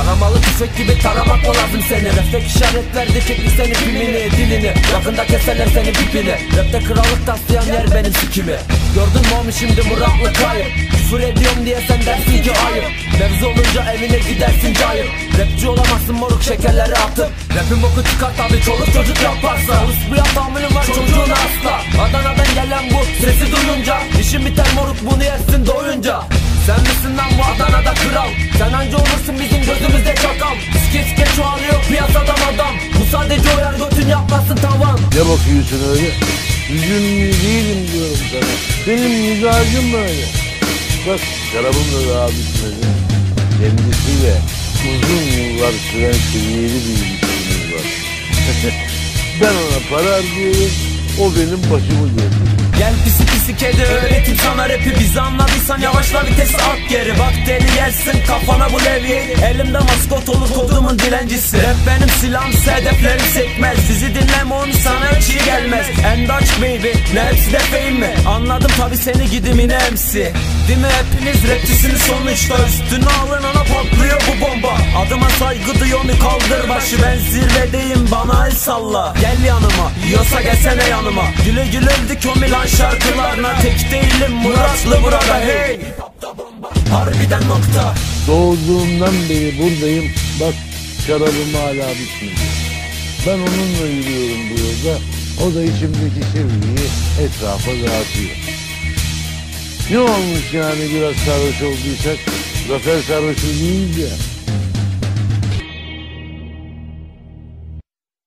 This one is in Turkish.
Taramalı tüfek gibi taramak mı lazım seni. Reflek işaret verdi çekti senin filmini dilini. Yakında keserler senin pipini Rapte krallık taslayan yer benim sikimi. Gördün mü oğlum şimdi Muratlı kayıp Küfür ediyorum diye sen dersin ki ayıp Mevzu olunca evine gidersin cayıp Rapçi olamazsın moruk şekerleri atıp. Rapin boku çıkar tabi çoluk çocuk yaparsa. Usbuya tahammülüm var çocuğun asla. Adana'dan gelen bu sesi duyunca işin biter moruk bunu yersin doyunca. Sen misin lan bu Adana'da kral? Sen anca olursun bizim bakıyorsun öyle? Üzümlü değilim diyorum sana. Benim mizacım böyle. Bak şarabım da daha bitmedi. Kendisiyle uzun yıllar süren seviyeli bir ilişkimiz var. ben ona para harcıyorum, o benim başımı gördü. Gel pisi kedi öğretim sana rapi. Bizi anladıysan yavaşla vitesi at geri. Bak deli yersin kafana bu levye Elimde maskot olur kodumun dilencisi. Rap benim silahım hedeflerim sekmez. Sizi dinleme onu sana hiç iyi gelmez Endaç baby ne hepsi de fame mi? Anladım tabi seni gidimine MC Değil mi hepiniz? Rapçisiniz sonuçta. Üstüne alın ana patlıyor bu bomba. Adıma saygı duyuyor mu? Kaldır başı. Ben zirvedeyim bana salla Gel yanıma yiyorsa gelsene yanıma Güle güle öldük o Milan şarkılarına Tek değilim Muratlı burada hey Harbiden nokta Doğduğumdan beri buradayım. Bak şarabım hala bitmedi. Ben onunla yürüyorum bu yolda. O da içimdeki sevgiyi etrafa dağıtıyor. Ne olmuş yani biraz sarhoş olduysak? Zafer sarhoşu değiliz ya.